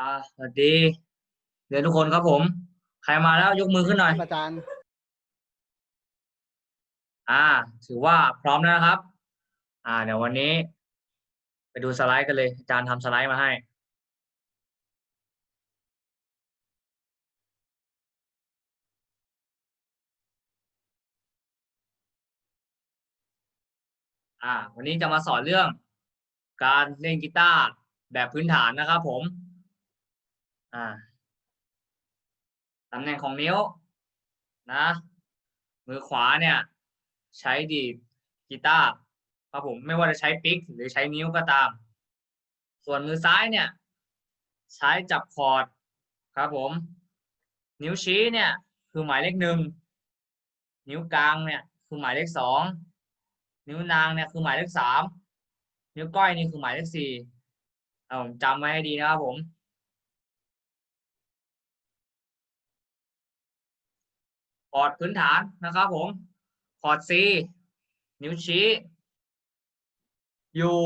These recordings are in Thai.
อ่าสวัสดี เดี๋ยวทุกคนครับผม ใครมาแล้วยกมือขึ้นหน่อย อาจารย์ อ่า ถือว่าพร้อมแล้วนะครับ อ่า เดี๋ยววันนี้ ไปดูสไลด์กันเลย อาจารย์ทำสไลด์มาให้ อ่า วันนี้จะมาสอนเรื่อง การเล่นกีตาร์แบบพื้นฐานนะครับผม อ่าตำแหน่งของนิ้วนะ มือขวาเนี่ย ใช้ดีดกีตาร์ครับผมไม่ว่าจะใช้ปิกหรือใช้นิ้วก็ตาม ส่วนมือซ้ายเนี่ย ใช้จับคอร์ดครับผม นิ้วชี้เนี่ย คือหมายเลขหนึ่งนิ้วกลางเนี่ยคือหมายเลขสองนิ้วนางเนี่ยคือหมายเลขสามนิ้วก้อยนี่คือหมายเลขสี่เอาผมจำไว้ให้ดีนะครับผม คอร์ดพื้นฐานนะครับผมคอร์ด C นิ้วชี้ อยู่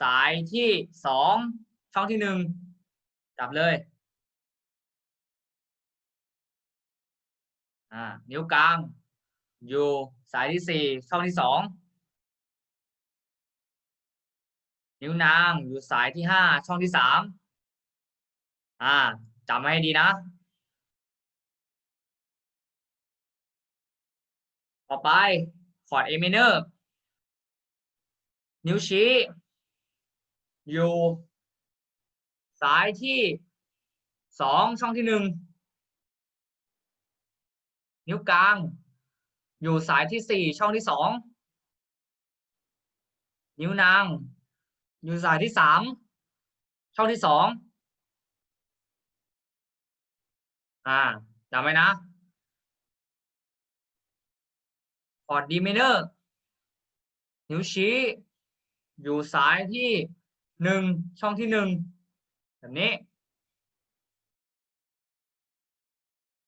สายที่สองช่องที่หนึ่งจับเลยอ่านิ้วกลาง อยู่สายที่สี่ช่องที่สองนิ้วนางอยู่สายที่ห้าช่องที่สามอ่าจำให้ดีนะ ต่อไปคอร์ด A minor นิ้วชี้ อยู่ สายที่สองช่องที่หนึ่งนิ้วกลาง อยู่สายที่สี่ช่องที่สองนิ้วนาง อยู่สายที่สามช่องที่สองอ่าจำไว้นะ คอร์ดดีเมเนอร์นิ้วชี้ อยู่สายที่หนึ่งช่องที่หนึ่งแบบนี้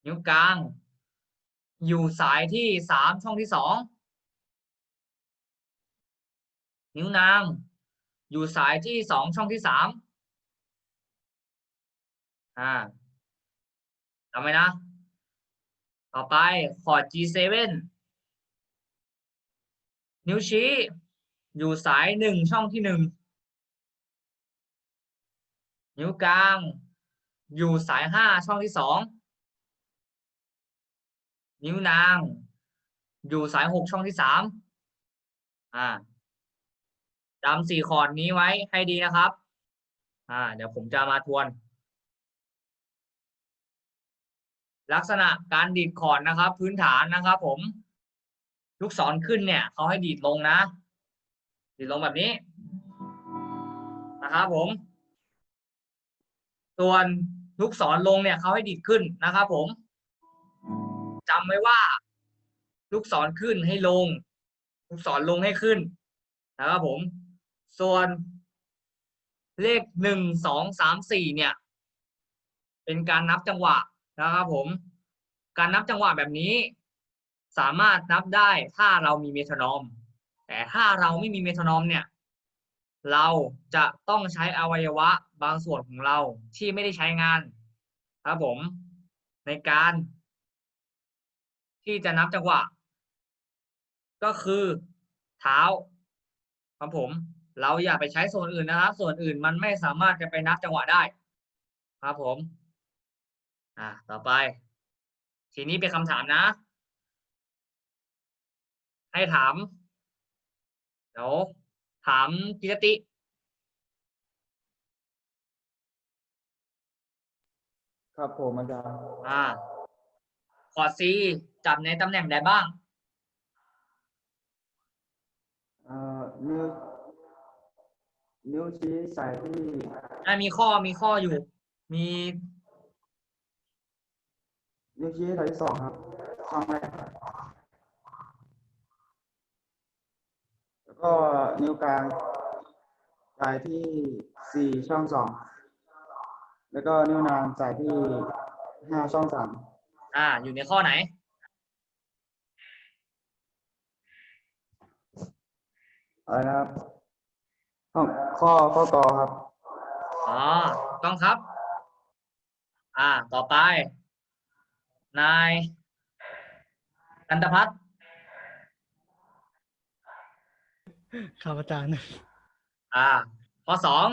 นิ้วกลาง อยู่สายที่สามช่องที่สองนิ้วนาง อยู่สายที่สองช่องที่สามอ่าจำไว้นะ ต่อไปคอร์ด G7 นิ้วชี้ อยู่สายหนึ่งช่องที่หนึ่งนิ้วกลาง อยู่สายห้าช่องที่สองนิ้วนาง อยู่สายหกช่องที่สามอ่าจำสี่คอร์ดนี้ไว้ให้ดีนะครับ อ่า เดี๋ยวผมจะมาทวน ลักษณะการดีดคอร์ดนะครับ พื้นฐานนะครับผม ลูกศรขึ้นเนี่ยเขาให้ดีดลงนะ ดีดลงแบบนี้นะครับผม ส่วนลูกศรลงเนี่ยเขาให้ดีดขึ้นนะครับผมจำไว้ว่า ลูกศรขึ้นให้ลง ลูกศรลงให้ขึ้นนะครับผม ส่วนเลขหนึ่งสองสามสี่เนี่ย เป็นการนับจังหวะนะครับผม การนับจังหวะแบบนี้ สามารถนับได้ถ้าเรามีเมทรนอม แต่ถ้าเราไม่มีเมทรนอมเนี่ย เราจะต้องใช้อวัยวะบางส่วนของเราที่ไม่ได้ใช้งานครับผมในการ ที่จะนับจังหวะ ก็คือเท้าครับผม เราอย่าไปใช้ส่วนอื่นนะครับ ส่วนอื่นมันไม่สามารถจะไปนับจังหวะได้ ครับผม อ่าต่อไป ทีนี้เป็นคำถามนะ ให้ถามเดี๋ยวถามกิรติครับผมอาจารย์อ่าคอร์ดซีจับในตำแหน่งใดบ้างเอ่อนิ้วนิ้วชี้ใส่ที่อ่ามีข้อมีข้ออยู่ มีนิ้วชี้ใส่ที่สองครับช่องแรก แล้วก็นิ้วกลางใส่ที่สี่ช่องสองแล้วก็นิ้วนางใส่ที่ห้าช่องสามอ่า อยู่ในข้อไหน อะไรนะครับ ข้อข้อข้อกอครับอ๋อต้องครับ อ่า ต่อไป นายกันตพัฒน์ ครับอาจารย์ อ่า ข้อสอง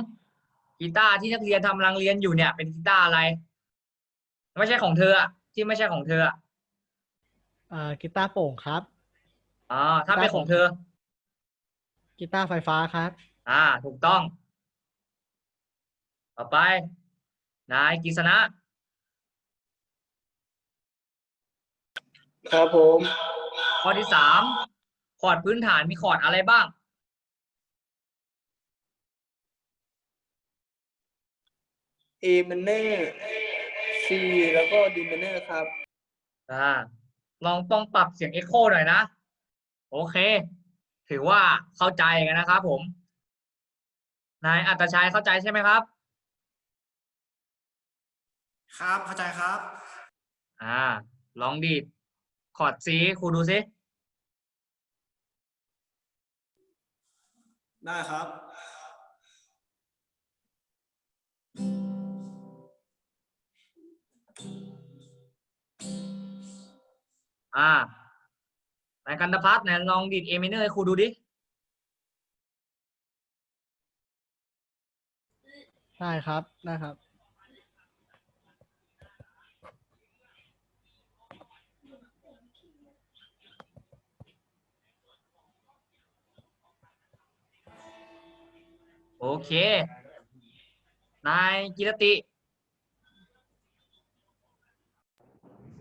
กีตาร์ที่นักเรียนทำกำลังเรียนอยู่เนี่ย เป็นกีตาร์อะไร ไม่ใช่ของเธออะที่ไม่ใช่ของเธออะอ่ากีตาร์โปร่งครับอ่าถ้าเป็นของเธอ กีตาร์ไฟฟ้าครับ อ่า ถูกต้อง ต่อไป นายกิษณะ ครับผม ข้อที่สามคอร์ดพื้นฐานมีคอร์ดอะไรบ้าง A minor C แล้วก็ D minor ครับอ่าลองต้องปรับเสียงเอ็โคหน่อยนะ โอเค ถือว่าเข้าใจกันนะครับผม นายอัตชัยเข้าใจใช่ไหมครับ ครับเข้าใจครับ อ่า ลองดีดคอร์ดซีครูดูซิได้ครับ อ่านายกันตพัฒน์เนี่ยลองดีดเอมิเนอร์ให้ครูดูดิได้ครับได้ครับ โอเค นายกิรติ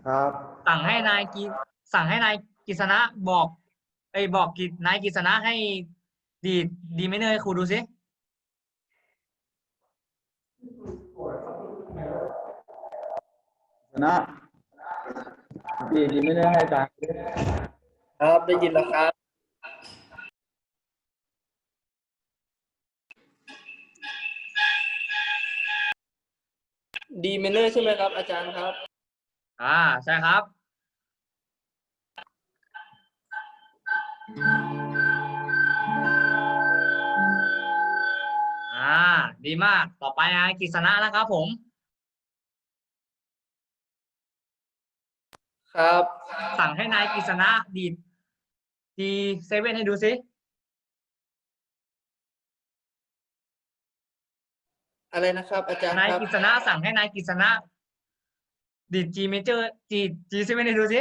ครับ สั่งให้นายกีสั่งให้นายกิษณะบอกไอ้ยบอกกินายกิษณะให้ดีดดีไม่เนอร์ให้ครูดูสิชนะดีดีไม่ได้ให้อาจารย์ครับได้ยินแล้วครับ D minor ใช่ไหมครับ อาจารย์ครับ อ่าใช่ครับ ดีมาก ต่อไปนายกิษณะนะครับผม ครับ สั่งให้นายกิษณะดีดดีเซเว่นให้ดูสิอะไรนะครับ อาจารย์นายครับกิษณะสั่งให้นายกิษณะดีด G major G G เซเว่นให้ดูสิ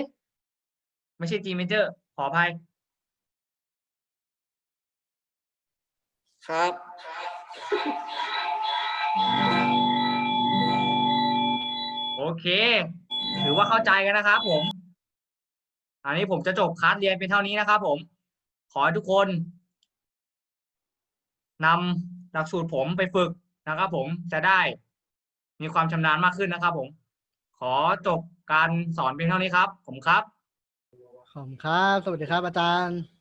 ไม่ใช่ G major ขออภัยครับ โอเค ถือว่าเข้าใจกันนะครับผม อันนี้ผมจะจบคลาสเรียนเป็นเท่านี้นะครับผม ขอให้ทุกคนนำหลักสูตรผมไปฝึกนะครับผมจะได้มีความชำนาญมากขึ้นนะครับผม ขอจบการสอนเพียงเท่านี้ครับ ผมครับ ขอบคุณครับ สวัสดีครับอาจารย์